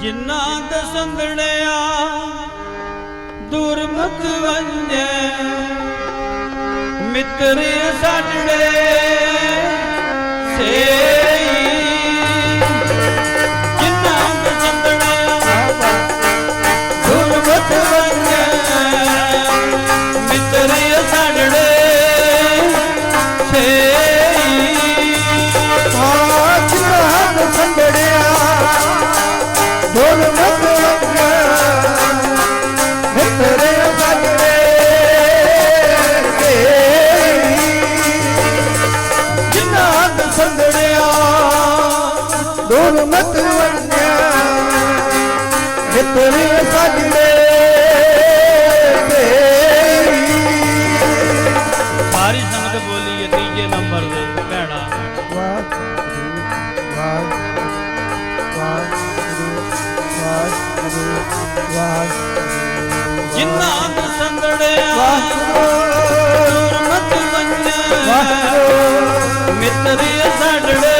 ਜਿਨ੍ਹਾਂ ਦਸੰਦੜਿਆ ਦੁਰਮੁਖ ਵੰਜੈ ਮਿੱਤਰ ਸਾਡੜੇ ਢੋਲ ਮਤ ਵੰਗਾ ਮਿੱਤਰੇ ਸੰਗੜੇ ਸਾਰੀ ਸੰਗਤ ਬੋਲੀ ਹੈ ਤੀਜੇ ਨੰਬਰ ਤੇ ਭੈਣਾ। ਜਿਨ੍ਹਾਂ ਦੇ ਸੰਦੜਿਆ ਦੁਰਮਤ ਬੰਨੇ ਮਿੱਤਰੀ ਸਾਡੜੇ ਸੇਈ ਭੈਣਾ ਦੁਰਮਤ ਵੰਜੈ ਵਾਰੀ ਸਿਰ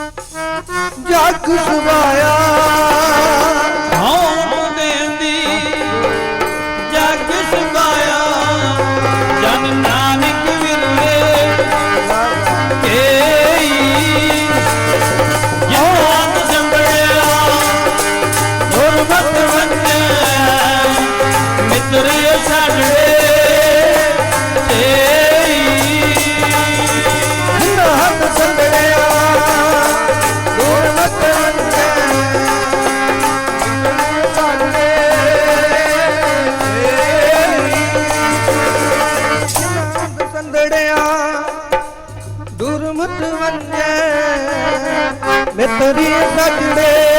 ਜਗ ਸੁਕਾਇਆ ਹਾਂ ਡੜੇਂਦੀ ਸੁਭਾਇਆ ਹੋਟ ਦੇਂਦੀ ਜੱਜ ਸੁਭਾਇਆ ਜਨ ਨਾਨਕ ਵਿਰਲੇ ਕੇਈ ਯਾਦ ਸੰਭੜਿਆ ਗੁਰਮਤ ਵੰਨੇ ਮਿੱਤਰ ਛਾੜੜੇ ਤੇਈ। ਸੰਦੜਿਆ ਦੁਰਮਤ ਵੰਜੈ ਮਿੱਤਰੀ ਸਜੜੇ